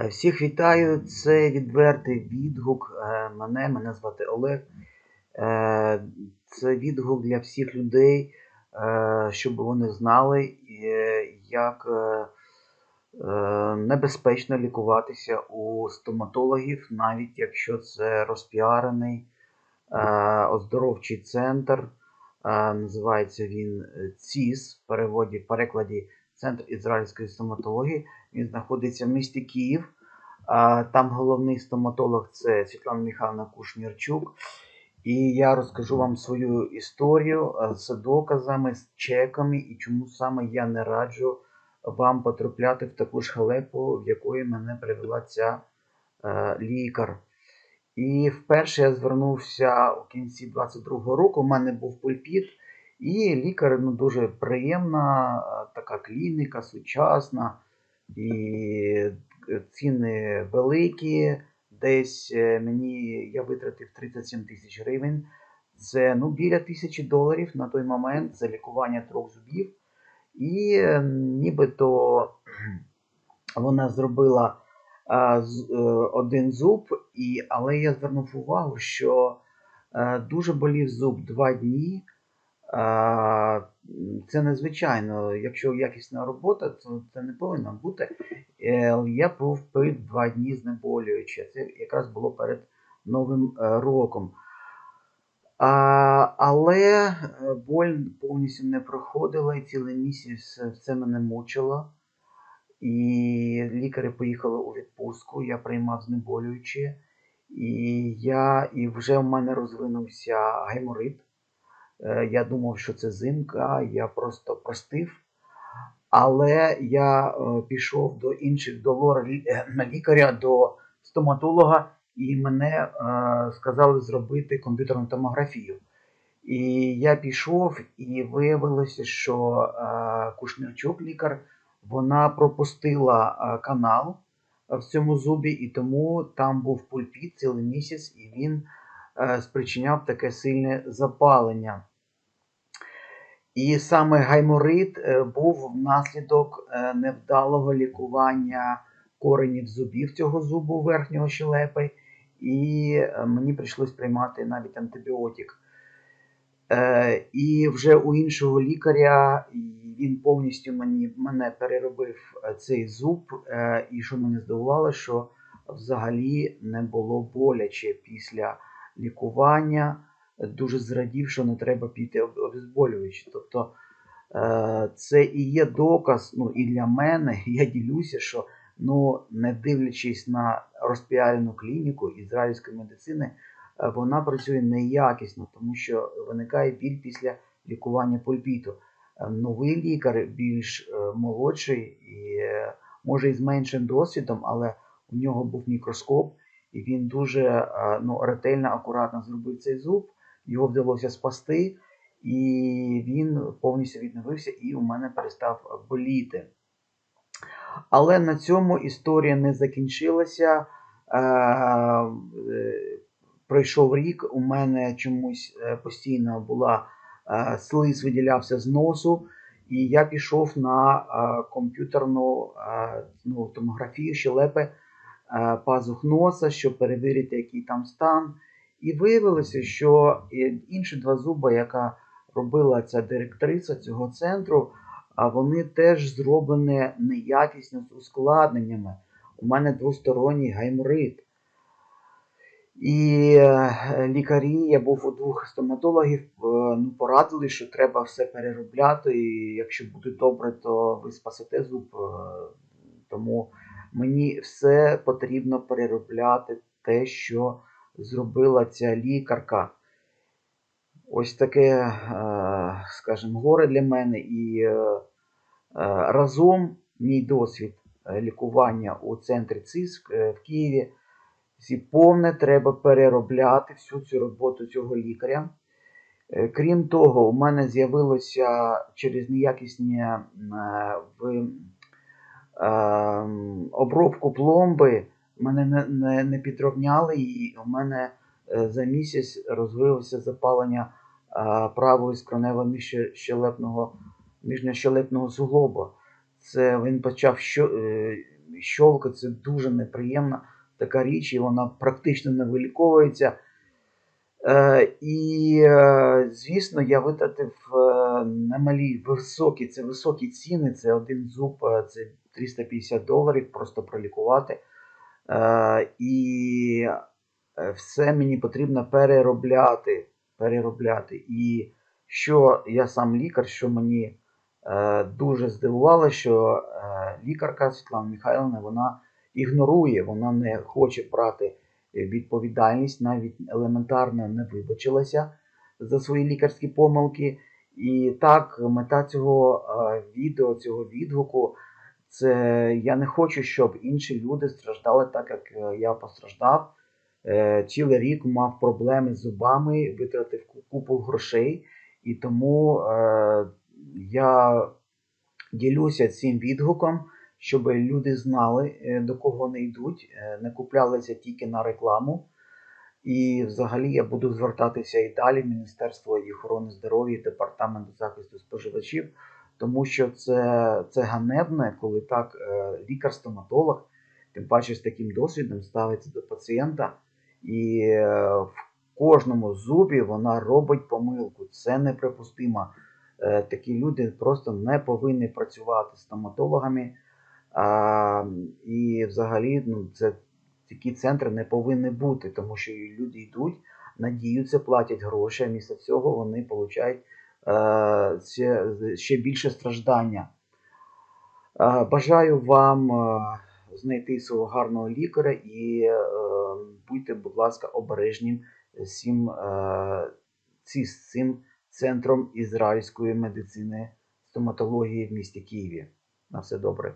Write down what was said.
Е, Всіх вітаю. Це відвертий відгук е, мене. Мене звати Олег. Е, Це відгук для всіх людей, щоб вони знали, як небезпечно лікуватися у стоматологів, навіть якщо це розпіарений оздоровчий центр. Називається він ЦІС, в перекладі Центр ізраїльської стоматології. Він знаходиться в місті Київ. Там головний стоматолог це Світлана Михайловна Кушнірчук. І я розкажу вам свою історію з доказами, з чеками, і чому саме я не раджу вам потрапляти в таку ж халепу, в якої мене привела ця е, лікар. І вперше я звернувся у кінці 22-го року. У мене був пульпіт, і лікар ну, дуже приємна, е, така клініка, сучасна, і е, ціни великі. Десь е, мені я витратив 37 тисяч гривень. Це ну, біля тисячі доларів на той момент за лікування трьох зубів. І нібито вона зробила а, з- один зуб, і, але я звернув увагу, що е, дуже болів зуб два дні. Це незвичайно. Якщо якісна робота, то це не повинно бути. Е, Я був пив два дні знеболюючи. Це якраз було перед Новим е, роком. А, але е, боль повністю не проходила, і цілий місяць це мене мучило. І лікарі поїхали у відпустку, я приймав знеболюючі, і я, і вже в мене розвинувся гайморит. Е, Я думав, що це зимка, я просто простив. Але я е, пішов до інших до е, лікаря, до стоматолога, і мене сказали зробити комп'ютерну томографію. І я пішов, і виявилося, що е, лікар, вона пропустила канал в цьому зубі, і тому там був пульпіт цілий місяць, і він спричиняв таке сильне запалення. І саме гайморит е, був внаслідок е, невдалого лікування коренів зубів цього зубу верхнього щелепи, і е, мені прийшлось приймати навіть антибіотик. Е, і вже у іншого лікаря він повністю мені, мене переробив е, цей зуб, е, і що мене здивувало, що взагалі не було боляче після лікування. Дуже зрадів, що не треба піти об- обезболюючи. Тобто е, це і є доказ, ну і для мене, я ділюся, що ну, не дивлячись на розпіарену клініку ізраїльської медицини, е, вона працює неякісно, тому що виникає біль після лікування пульпіту. Е, Новий лікар більш молодший і може і з меншим досвідом, але у нього був мікроскоп, і він дуже е, ну, ретельно, акуратно зробив цей зуб. Його вдалося спасти, і він повністю відновився, і у мене перестав боліти. Але на цьому історія не закінчилася. Е, е, Пройшов рік, у мене чомусь постійно була слиз виділявся з носу, і я пішов на комп'ютерну ну, томографію щелепи пазух носа, щоб перевірити, який там стан. І виявилося, що е, інші два зуби, яка робила ця директриця цього центру, вони теж зроблені неякісно з ускладненнями. У мене двосторонній гайморит. І е, лікарі, я був у двох стоматологів, е, ну, порадили, що треба все переробляти, і якщо буде добре, то ви спасете зуб. Е, Тому мені все потрібно переробляти те, що зробила ця лікарка. Ось таке, е, скажімо, горе для мене. І е, е, разом мій досвід лікування у центрі ЦИСК в Києві. Всі повне треба переробляти всю цю роботу цього лікаря. Крім того, у мене з'явилося через неякісні в, обробку пломби, мене не, не, не підровняли, і у мене е, за місяць розвилося запалення е, правої скронево міжщелепного, міжнощелепного суглоба. Це він почав е, це дуже неприємна така річ, і вона практично не виліковується. І, звісно, я витратив е, немалі високі, це високі ціни, це один зуб, це 350 доларів просто пролікувати. Е, і е, все мені потрібно переробляти. переробляти. І що я сам лікар, що мені е, дуже здивувало, що е, лікарка Світлана Михайловна вона ігнорує, вона не хоче брати відповідальність, навіть елементарно не вибачилася за свої лікарські помилки. І так, мета цього е, відео, цього відгуку, це я не хочу, щоб інші люди страждали так, як е, я постраждав. Е, Цілий рік мав проблеми з зубами, витратив купу грошей, і тому е, я ділюся цим відгуком, щоб люди знали, до кого вони йдуть, не куплялися тільки на рекламу. І взагалі я буду звертатися і далі Міністерство охорони здоров'я, і Департаменту захисту споживачів, тому що це, це ганебне, коли так е, лікар-стоматолог, тим паче з таким досвідом, ставиться до пацієнта, і е, в кожному зубі вона робить помилку. Це неприпустимо. Е, такі люди просто не повинні працювати стоматологами. А, і взагалі ну, це такі центри не повинні бути, тому що люди йдуть, надіються, платять гроші, а місто цього вони отримують ще, ще більше страждання. Е, бажаю вам е, знайти свого гарного лікаря і е, будьте, будь ласка, обережні е, з цим центром ізраїльської медицини стоматології в місті Києві. На все добре.